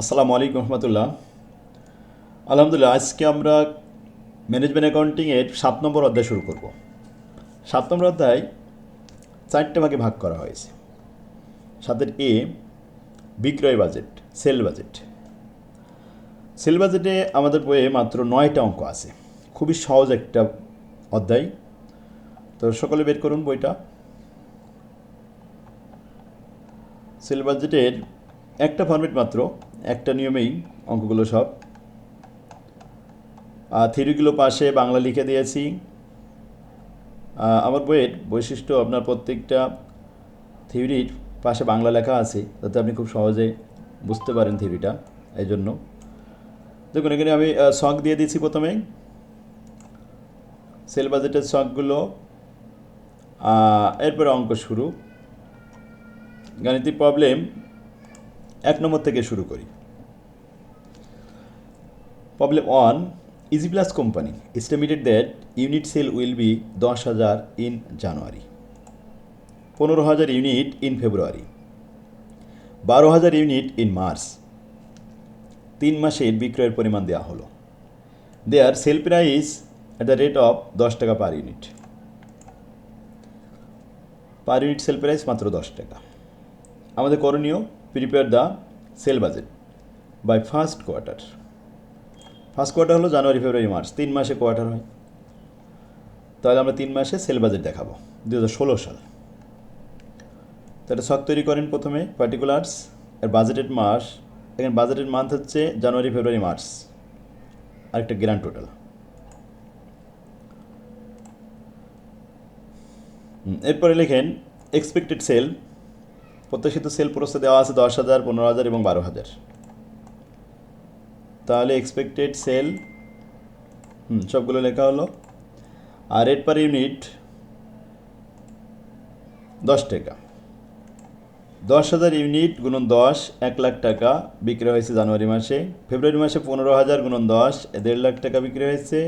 আসসালামু আলাইকুম রহমতুল্লাহ। আলহামদুলিল্লাহ, আজকে আমরা ম্যানেজমেন্ট অ্যাকাউন্টিংয়ের সাত নম্বর অধ্যায় শুরু করব। সাত নম্বর অধ্যায় চারটে ভাগে ভাগ করা হয়েছে। সাতের এ বিক্রয় বাজেট সেল বাজেট সেল বাজেটে আমাদের বইয়ে মাত্র নয়টা অঙ্ক আছে। খুবই সহজ একটা অধ্যায়। তো সকলে বের করুন বইটা। সেল বাজেটের একটা ফর্মেট মাত্র একটা নিয়মেই অঙ্কগুলো সব। আর থিওরিগুলো পাশে বাংলা লিখে দিয়েছি। আমার বইয়ের বৈশিষ্ট্য আপনার প্রত্যেকটা থিওরির পাশে বাংলা লেখা আছে যাতে আপনি খুব সহজে বুঝতে পারেন থিওরিটা এই জন্য দেখুন, এখানে আমি শখ দিয়ে দিচ্ছি প্রথমে। সেল বাজেটের শখগুলো এরপরে অঙ্ক শুরু। গাণিতিক প্রবলেম এক নম্বর থেকে শুরু করি। Problem one easy plus company estimated that unit sale will be দশ হাজার ইন জানুয়ারি পনেরো হাজার ইউনিট ইন ফেব্রুয়ারি বারো হাজার ইউনিট ইন মার্চ তিন মাসের বিক্রয়ের পরিমাণ দেওয়া হলো। There sale price at the rate of দশ টাকা per unit per unit sale price মাত্র দশ টাকা। আমাদের করণীয় prepare the sale budget by first quarter first quarter হলো জানুয়ারি ফেব্রুয়ারি মার্চ তিন মাসে কোয়ার্টার হয়। তাহলে আমরা তিন মাসে সেল বাজেট দেখাবো দু হাজার ষোলো সাল। তাহলে শখ তৈরি করেন প্রথমে পার্টিকুলার্স এর বাজেটেড মাস। এখানে বাজেটেড মান্থ হচ্ছে জানুয়ারি ফেব্রুয়ারি মার্চ আরেকটা গ্র্যান্ড টোটাল এরপরে লেখেন এক্সপেক্টেড সেল প্রত্যাশিত সেল প্রস্তে দেওয়া আছে দশ হাজার, পনেরো হাজার এবং বারো হাজার। তাহলে এক্সপেক্টেড সেল হুম, সবগুলো লেখা হলো। আর রেট পার ইউনিট দশ টাকা। দশ হাজার ইউনিট গুণন দশ, এক লাখ টাকা বিক্রি হয়েছে জানুয়ারি মাসে। ফেব্রুয়ারি মাসে পনেরো হাজার গুণন দশ, দেড় লাখ টাকা বিক্রি হয়েছে।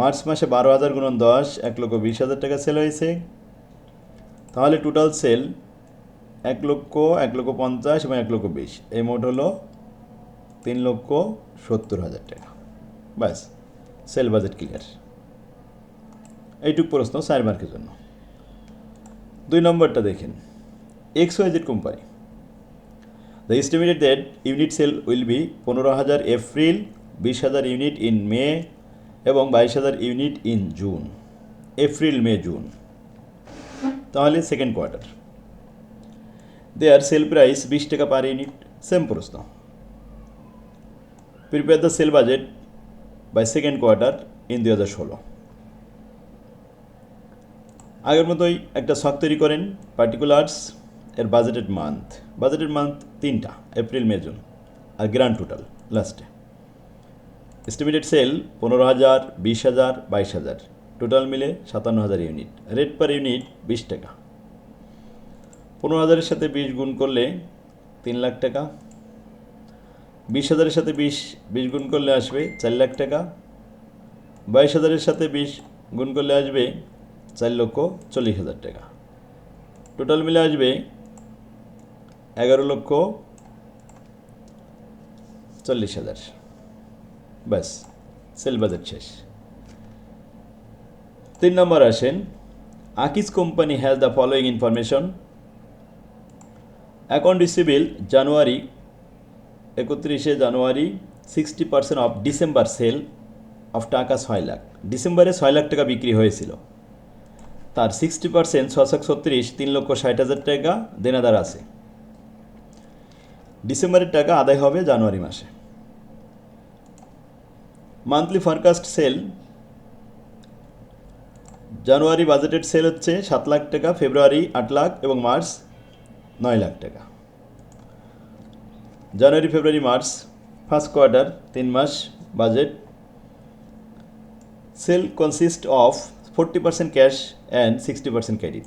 মার্চ মাসে বারো হাজার গুণন দশ, এক লক্ষ বিশ হাজার টাকা সেল হয়েছে। তাহলে টোটাল সেল এক লক্ষ এক লক্ষ পঞ্চাশ এবং এক লক্ষ বিশ। এই মোট হলো তিন লক্ষ সত্তর হাজার টাকা। ব্যাস সেল বাজেট ক্লিয়ার এইটুক প্রশ্ন চার মার্কের জন্য। দুই নম্বরটা দেখেন। X Y Z company the estimated that unit sale will be পনেরো হাজার এপ্রিল বিশ হাজার ইউনিট ইন মে এবং বাইশ হাজার unit in June April May June তাহলে second quarter there sale price বিশ টাকা পার ইউনিট সেম প্রশ্ন। Prepare the sale budget by second quarter in দুই হাজার ষোলো। আগের মতোই একটা শখ তৈরি করেন পার্টিকুলার্স এর বাজেটেড মান্থ বাজেটেড মান্থ তিনটা এপ্রিল মে জুন আর গ্র্যান্ড টোটাল লাস্টে এস্টিমেটেড সেল পনেরো হাজার, বিশ হাজার, বাইশ হাজার। টোটাল মিলে সাতান্ন হাজার ইউনিট রেট পার ইউনিট বিশ টাকা। পনেরো হাজারের সাথে বিশ গুণ করলে তিন লাখ টাকা। বিশ হাজারের সাথে বিশ বিশ গুণ করলে আসবে চার লাখ টাকা। বাইশ হাজারের সাথে বিশ গুণ করলে আসবে চার লক্ষ চল্লিশ হাজার টাকা। টোটাল মিলে আসবে এগারো লক্ষ চল্লিশ হাজার। ব্যাস, সেল বাজেট শেষ। তিন নম্বর আসেন, আকিস company has the following information account receivable January একত্রিশে January sixty percent of December sale of টাকা ছয় লাখ। ডিসেম্বরে ছয় লাখ টাকা বিক্রি হয়েছিল। তার সিক্সটি পার্সেন্ট ছশো ছত্রিশ, তিন লক্ষ ষাট হাজার টাকা দেনাদার আছে। ডিসেম্বরের টাকা আদায় হবে জানুয়ারি মাসে। Monthly forecast sale January budgeted sale হচ্ছে সাত লাখ টাকা ফেব্রুয়ারি আট লাখ এবং মার্চ নয় লাখ টাকা। January, February, March first quarter তিন মাস budget sale consist of forty percent cash and sixty percent credit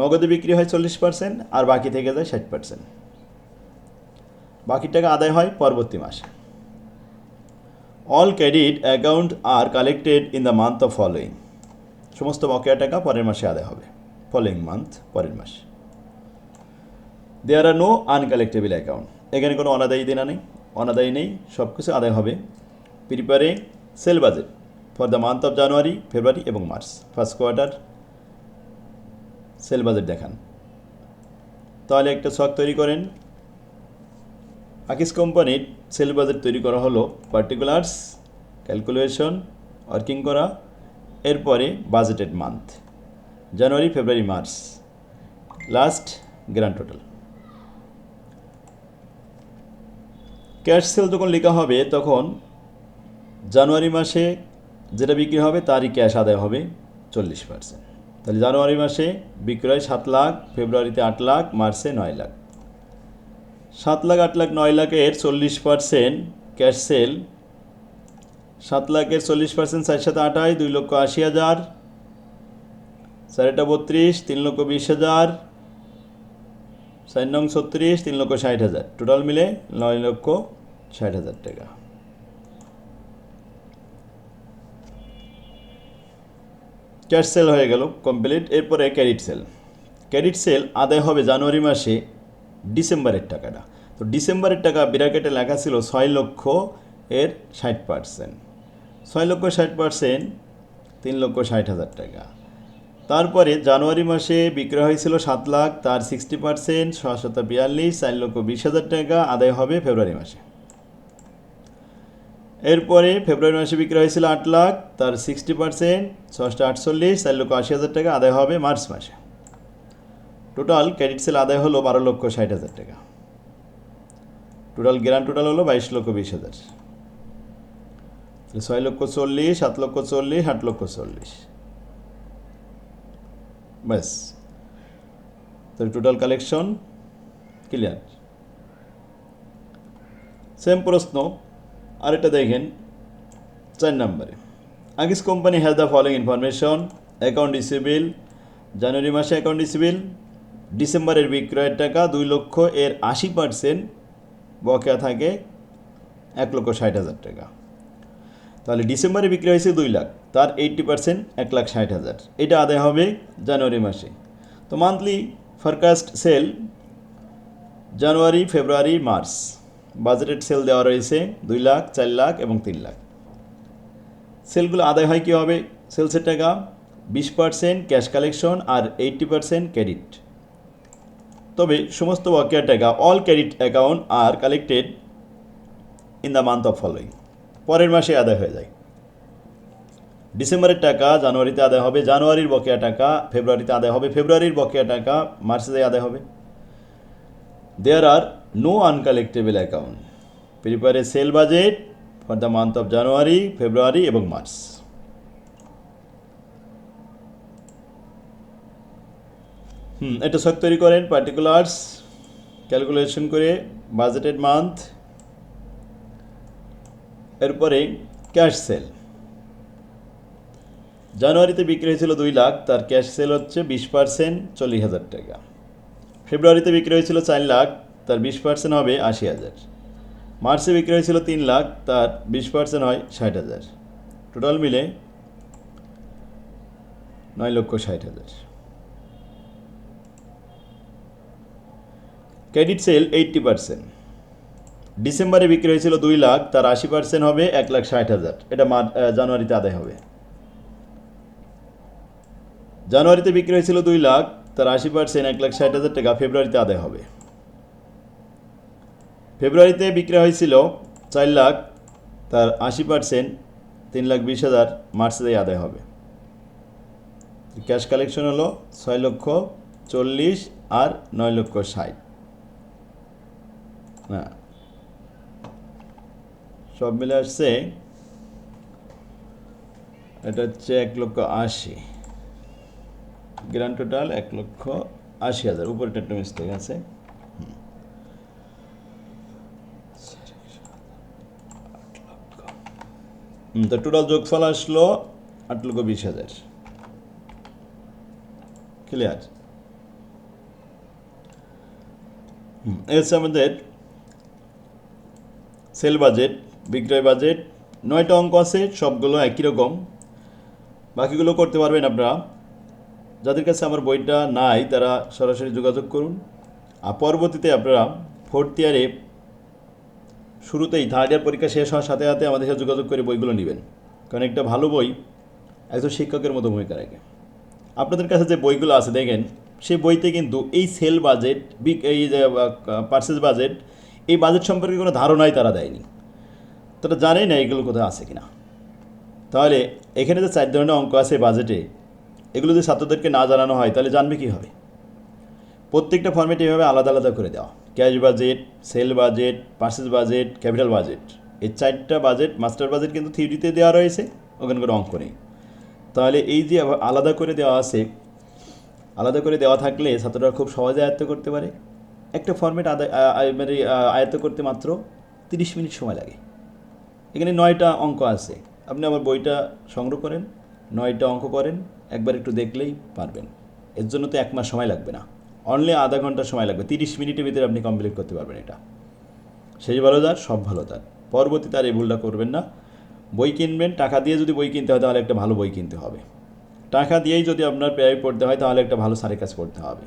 নগদে বিক্রি হয় চল্লিশ পার্সেন্ট আর বাকি থেকে যায় ষাট পার্সেন্ট বাকি টাকা আদায় হয় পরবর্তী মাসে। All credit account are collected in the month of following সমস্ত বকেয়া টাকা পরের মাসে আদায় হবে। ফলোয়িং মান্থ পরের মাস। There are no uncollectable account এখানে কোনো অনাদায়ী দেনা নেই, অনাদায়ী নেই সব কিছু আদায় হবে। Prepare sale budget for the month of January February এবং March first quarter sale budget দেখান। তাহলে একটা শখ তৈরি করেন। আকিস কোম্পানির সেল বাজেট তৈরি করা হলো পার্টিকুলার্স ক্যালকুলেশন ওয়ার্কিং করা, এরপরে budgeted month January February March last grand total cash sale যখন লেখা হবে, তখন জানুয়ারি মাসে যেটা বিক্রি হবে, তারই ক্যাশ আদায় হবে চল্লিশ পার্সেন্ট তাহলে জানুয়ারি মাসে বিক্রয় সাত লাখ, ফেব্রুয়ারিতে আট লাখ, মার্চে নয় লাখ। সাত লাখ, আট লাখ, নয় লাখের চল্লিশ পার্সেন্ট ক্যাশ সেল। সাত লাখের চল্লিশ পার্সেন্ট চার সাথে আটাই, দুই লক্ষ আশি হাজার। চারটা বত্রিশ, তিন লক্ষ বিশ হাজার। চার নং ছত্রিশ, তিন লক্ষ ষাট হাজার। টোটাল মিলে নয় লক্ষ ষাট হাজার টাকা। ক্যাশ সেল হয়ে গেল কমপ্লিট, এরপরে ক্রেডিট সেল। ক্রেডিট সেল আদায় হবে জানুয়ারি মাসে, ডিসেম্বরের টাকাটা। তো ডিসেম্বরের টাকা বিরাকেটে লেখা ছিল ছয় লক্ষ এর ষাট পার্সেন্ট। ছয় লক্ষ ষাট পার্সেন্ট, তিন লক্ষ ষাট হাজার টাকা। তারপরে জানুয়ারি মাসে বিক্রয় হয়েছিল সাত লাখ, তার সিক্সটি পার্সেন্ট ছশত বিয়াল্লিশ, চার লক্ষ বিশ হাজার টাকা, আদায় হবে ফেব্রুয়ারি মাসে। এরপরে ফেব্রুয়ারি মাসে বিক্রয় হয়েছিল আট লাখ, তার সিক্সটি পার্সেন্ট ছশো আটচল্লিশ চার লক্ষ আশি হাজার টাকা, আদায় হবে মার্চ মাসে। টোটাল ক্রেডিট সেল আদায় হলো বারো লক্ষ ষাট হাজার টাকা। টোটাল গ্রান্ড টোটাল হলো বাইশ লক্ষ বিশ হাজার। ছয় লক্ষ চল্লিশ, সাত লক্ষ চল্লিশ, আট লক্ষ চল্লিশ। ব্যাস। তাহলে টোটাল কালেকশন ক্লিয়ার সেম প্রশ্ন। আরেকটা দেখেন, চার নম্বরে। আগিস company has the following information account receivable January মাসে অ্যাকাউন্ট রিসিবিল ডিসেম্বরের বিক্রয়ের টাকা দুই লক্ষ এর আশি পার্সেন্ট বকেয়া থাকে এক লক্ষ ষাট হাজার টাকা। তাহলে ডিসেম্বরে বিক্রি হয়েছে দুই লাখ, তার এইট্টি পার্সেন্ট এক লাখ ষাট হাজার। এটা আদায় হবে জানুয়ারি মাসে। তো monthly forecast sale January February March budgeted sale দেওয়া রয়েছে দুই লাখ, চার লাখ এবং তিন লাখ। সেলগুলো আদায় হয় কী হবে? সেলসের টাকা, বিশ পার্সেন্ট ক্যাশ কালেকশন আর এইট্টি পার্সেন্ট ক্রেডিট। তবে সমস্ত বকেয়া টাকা, all credit account are collected in the month of following. পরের মাসে আদায় হয়ে যায়। ডিসেম্বরের টাকা জানুয়ারিতে আদায় হবে, জানুয়ারির বকেয়া টাকা ফেব্রুয়ারিতে আদায় হবে, ফেব্রুয়ারির বকেয়া টাকা মার্চে আদায় হবে। There are no uncollectable account prepare a sale budget for the month of January February এবং মার্চ হুম, এটা সব তৈরি করেন পার্টিকুলার্স ক্যালকুলেশন করে বাজেটেড মান্থ এরপরে ক্যাশ সেল জানুয়ারিতে বিক্রি হয়েছিল দুই লাখ, তার ক্যাশ সেল হচ্ছে বিশ পার্সেন্ট চল্লিশ হাজার টাকা। ফেব্রুয়ারিতে বিক্রি হয়েছিল চার লাখ তার বিশ পার্সেন্ট হবে আশি হাজার। মার্চে বিক্রি হয়েছিল তিন লাখ, তার বিশ পার্সেন্ট হয় ষাট হাজার। টোটাল মিলে নয় লক্ষ ষাট হাজার। Credit sale eighty percent. ডিসেম্বরে বিক্রি হয়েছিল দুই লাখ, তার আশি পার্সেন্ট হবে এক লাখ ষাট হাজার। এটা জানুয়ারিতে আদায় হবে। জানুয়ারিতে বিক্রি হয়েছিল দুই লাখ, তার আশি পার্সেন্ট এক লাখ ষাট হাজার, টাকা ফেব্রুয়ারিতে আদায় হবে। ফেব্রুয়ারিতে বিক্রি হয়েছিল চার লাখ, তার আশি পার্সেন্ট তিন লাখ বিশ হাজার মার্চেই আদায় হবে। ক্যাশ কালেকশন হলো ছয় লক্ষ চল্লিশ আর নয় লক্ষ ষাট। হ্যাঁ। সব মিলে আসছে, এটা হচ্ছে এক লক্ষ আশি। গ্র্যান্ড টোটাল এক লক্ষ আশি হাজার। উপরটা একটা মিস্টেক আছে হুম। হুম, তো টোটাল যোগফল আসলো আট লক্ষ বিশ হাজার। ক্লিয়ার হচ্ছে আমাদের সেল বাজেট বিক্রয় বাজেট নয়টা অঙ্ক আছে, সবগুলো একই রকম। বাকিগুলো করতে পারবেন আপনারা। যাদের কাছে আমার বইটা নাই, তারা সরাসরি যোগাযোগ করুন। আর পরবর্তীতে আপনারা ফোর্থ ইয়ারে শুরুতেই থার্ড ইয়ার পরীক্ষা শেষ হওয়ার সাথে সাথে আমাদের সাথে যোগাযোগ করে বইগুলো নেবেন। কারণ একটা ভালো বই একজন শিক্ষকের মতো ভূমিকা রাখে। আপনাদের কাছে যে বইগুলো আছে, দেখেন সেই বইতে কিন্তু এই সেল বাজেট এই যে পার্সেস বাজেট, এই বাজেট সম্পর্কে কোনো ধারণাই তারা দেয়নি। তারা জানেই না এগুলো কোথায় আছে কিনা। তাহলে এখানে যে চার ধরনের অঙ্ক আছে বাজেটে, এগুলো যদি ছাত্রদেরকে না জানানো হয়, তাহলে জানবে কী হবে প্রত্যেকটা ফর্মেট এভাবে আলাদা আলাদা করে দেওয়া। Cash budget, sale budget purchase budget, capital budget. এই চারটা বাজেট, মাস্টার বাজেট কিন্তু থিওরিতে দেওয়া রয়েছে, ওখানে কোনো অঙ্ক নেই। তাহলে এই যে আলাদা করে দেওয়া আছে, আলাদা করে দেওয়া থাকলে ছাত্ররা খুব সহজে আয়ত্ত করতে পারে। একটা ফর্মেট মানে আয়ত্ত করতে মাত্র তিরিশ মিনিট সময় লাগে। এখানে নয়টা অঙ্ক আছে। আপনি আমার বইটা সংগ্রহ করেন, নয়টা অঙ্ক করেন, একবার একটু দেখলেই পারবেন। এর জন্য তো এক মাস সময় লাগবে না। অনলি আধা ঘণ্টা সময় লাগবে। তিরিশ মিনিটের ভিতরে আপনি কমপ্লিট করতে পারবেন এটা। সেই ভালো যার সব ভালো তার। পরবর্তীতে আর এই ভুলটা করবেন না। বই কিনবেন, টাকা দিয়ে যদি বই কিনতে হয়, তাহলে একটা ভালো বই কিনতে হবে। টাকা দিয়েই যদি আপনার প্রাইভেট পড়তে হয়, তাহলে একটা ভালো স্যারের কাজ পড়তে হবে।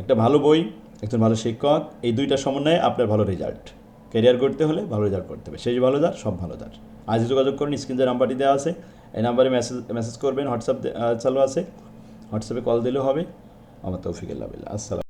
একটা ভালো বই, একজন ভালো শিক্ষক, এই দুইটা সমন্বয়ে আপনার ভালো রেজাল্ট ক্যারিয়ার করতে হলে ভালো রেজাল্ট করতে হবে। সেই ভালো যার সব ভালো যার আজ যোগাযোগ করুন, স্ক্রিন যে নাম্বারটি দেওয়া আছে, এই নাম্বারে মেসেজ মেসেজ করবেন হোয়াটসঅ্যাপ চালু আছে। হোয়াটসঅ্যাপে কল দিলেও হবে। আমার তৌফিক আল্লাহ আসসালাম